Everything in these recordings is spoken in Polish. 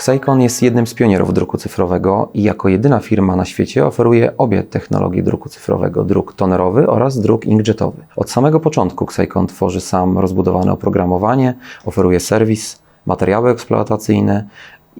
Xeikon jest jednym z pionierów druku cyfrowego i jako jedyna firma na świecie oferuje obie technologie druku cyfrowego, druk tonerowy oraz druk inkjetowy. Od samego początku Xeikon tworzy sam rozbudowane oprogramowanie, oferuje serwis, materiały eksploatacyjne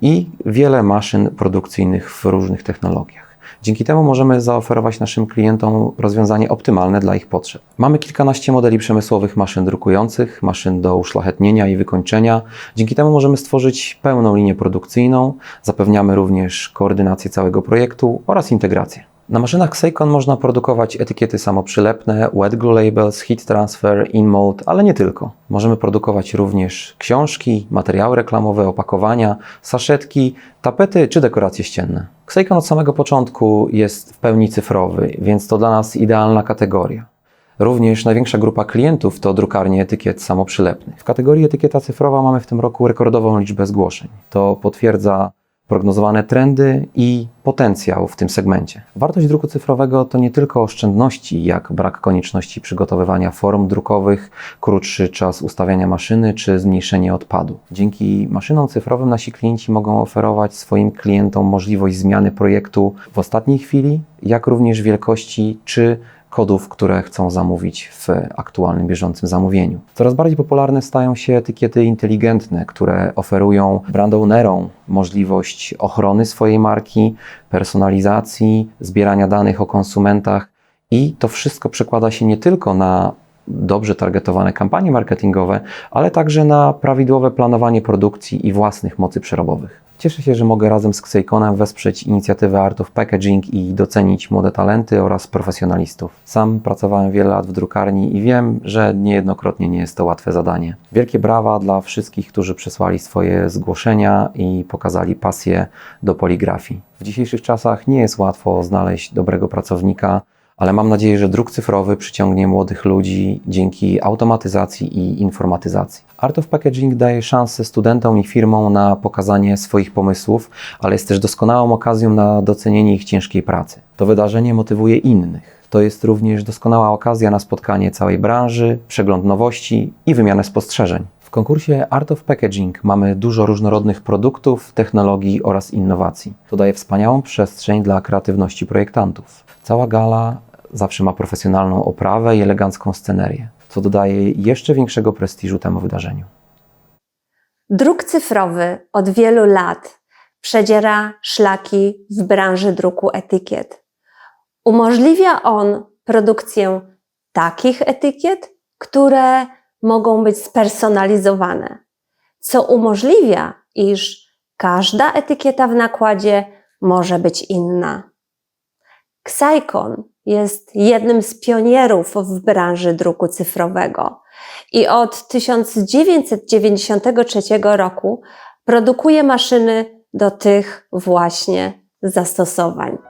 i wiele maszyn produkcyjnych w różnych technologiach. Dzięki temu możemy zaoferować naszym klientom rozwiązanie optymalne dla ich potrzeb. Mamy kilkanaście modeli przemysłowych maszyn drukujących, maszyn do uszlachetnienia i wykończenia. Dzięki temu możemy stworzyć pełną linię produkcyjną. Zapewniamy również koordynację całego projektu oraz integrację. Na maszynach Xeikon można produkować etykiety samoprzylepne, wet glue labels, heat transfer, in-mold, ale nie tylko. Możemy produkować również książki, materiały reklamowe, opakowania, saszetki, tapety czy dekoracje ścienne. Xeikon od samego początku jest w pełni cyfrowy, więc to dla nas idealna kategoria. Również największa grupa klientów to drukarnie etykiet samoprzylepnych. W kategorii etykieta cyfrowa mamy w tym roku rekordową liczbę zgłoszeń. To potwierdza prognozowane trendy i potencjał w tym segmencie. Wartość druku cyfrowego to nie tylko oszczędności, jak brak konieczności przygotowywania form drukowych, krótszy czas ustawiania maszyny czy zmniejszenie odpadu. Dzięki maszynom cyfrowym nasi klienci mogą oferować swoim klientom możliwość zmiany projektu w ostatniej chwili, jak również wielkości czy kodów, które chcą zamówić w aktualnym, bieżącym zamówieniu. Coraz bardziej popularne stają się etykiety inteligentne, które oferują brand ownerom możliwość ochrony swojej marki, personalizacji, zbierania danych o konsumentach i to wszystko przekłada się nie tylko na dobrze targetowane kampanie marketingowe, ale także na prawidłowe planowanie produkcji i własnych mocy przerobowych. Cieszę się, że mogę razem z Xeikonem wesprzeć inicjatywę Art of Packaging i docenić młode talenty oraz profesjonalistów. Sam pracowałem wiele lat w drukarni i wiem, że niejednokrotnie nie jest to łatwe zadanie. Wielkie brawa dla wszystkich, którzy przesłali swoje zgłoszenia i pokazali pasję do poligrafii. W dzisiejszych czasach nie jest łatwo znaleźć dobrego pracownika, ale mam nadzieję, że druk cyfrowy przyciągnie młodych ludzi dzięki automatyzacji i informatyzacji. Art of Packaging daje szansę studentom i firmom na pokazanie swoich pomysłów, ale jest też doskonałą okazją na docenienie ich ciężkiej pracy. To wydarzenie motywuje innych. To jest również doskonała okazja na spotkanie całej branży, przegląd nowości i wymianę spostrzeżeń. W konkursie Art of Packaging mamy dużo różnorodnych produktów, technologii oraz innowacji. To daje wspaniałą przestrzeń dla kreatywności projektantów. Cała gala zawsze ma profesjonalną oprawę i elegancką scenerię, co dodaje jeszcze większego prestiżu temu wydarzeniu. Druk cyfrowy od wielu lat przedziera szlaki w branży druku etykiet. Umożliwia on produkcję takich etykiet, które mogą być spersonalizowane, co umożliwia, iż każda etykieta w nakładzie może być inna. Xeikon jest jednym z pionierów w branży druku cyfrowego i od 1993 roku produkuje maszyny do tych właśnie zastosowań.